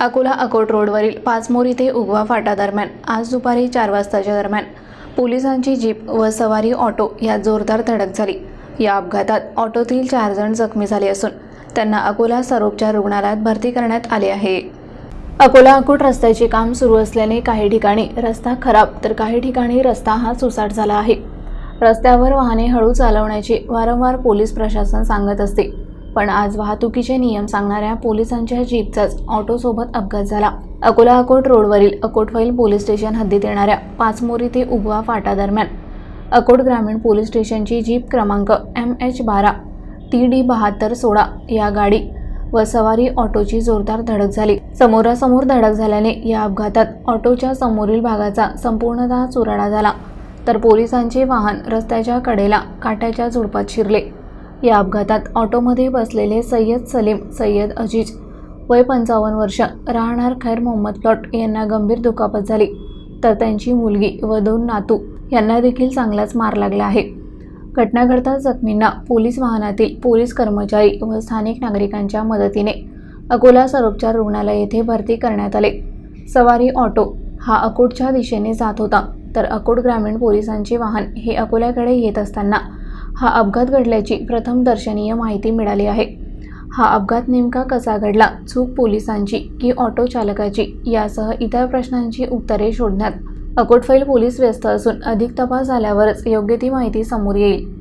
अकोला अकोट रोडवरील पाचमोरी ते उगवा फाटा दरम्यान. आज दुपारी चार वाजताच्या दरम्यान पोलिसांची जीप व सवारी ऑटो यात जोरदार धडक झाली. या अपघातात ऑटोतील चार जण जखमी झाले असून त्यांना अकोला सरोपच्या रुग्णालयात भरती करण्यात आले आहे. अकोला अकोट रस्त्याचे काम सुरू असल्याने काही ठिकाणी रस्ता खराब तर काही ठिकाणी रस्ता हा सुसाट झाला आहे. रस्त्यावर वाहने हळू चालवण्याचे वारंवार पोलीस प्रशासन सांगत असते. पण आज वाहतुकीचे नियम सांगणाऱ्या पोलिसांच्या जीपचाच ऑटोसोबत अपघात झाला. अकोला अकोट रोडवरील अकोटवैल पोलीस स्टेशन हद्दीत येणाऱ्या पाचमोरी ते उगवा फाटा दरम्यान अकोट ग्रामीण पोलीस स्टेशनची जीप क्रमांक एम एच बारा टी डी बहात्तर सोळा या गाडी व सवारी ऑटोची जोरदार धडक झाली. समोरासमोर धडक झाल्याने या अपघातात ऑटोच्या समोरील भागाचा संपूर्णतः चुराडा झाला. तर पोलिसांचे वाहन रस्त्याच्या कडेला काट्याच्या झुडपात शिरले. या अपघातात ऑटोमध्ये बसलेले सय्यद सलीम सय्यद अजीज वय पंचावन्न वर्ष राहणार खैर मोहम्मद प्लॉट यांना गंभीर दुखापत झाली. तर त्यांची मुलगी व दोन नातू यांना देखील चांगलाच मार लागला आहे. घटना घडता जखमींना पोलीस वाहनातील पोलीस कर्मचारी व स्थानिक नागरिकांच्या मदतीने अकोला सरोपचार रुग्णालय येथे भरती करण्यात आले. सवारी ऑटो हा अकोटच्या दिशेने जात होता तर अकोट ग्रामीण पोलिसांचे वाहन हे अकोल्याकडे येत असताना हा अपघात घडल्याची प्रथम दर्शनीय माहिती मिळाली आहे. हा अपघात नेमका कसा घडला? चूक पोलिसांची की ऑटो चालकाची? यासह इतर प्रश्नांची उत्तरे शोधण्यात. अकोटफैल पोलीस व्यस्त असून अधिक तपास झाल्यावरच योग्य ती माहिती समोर येईल.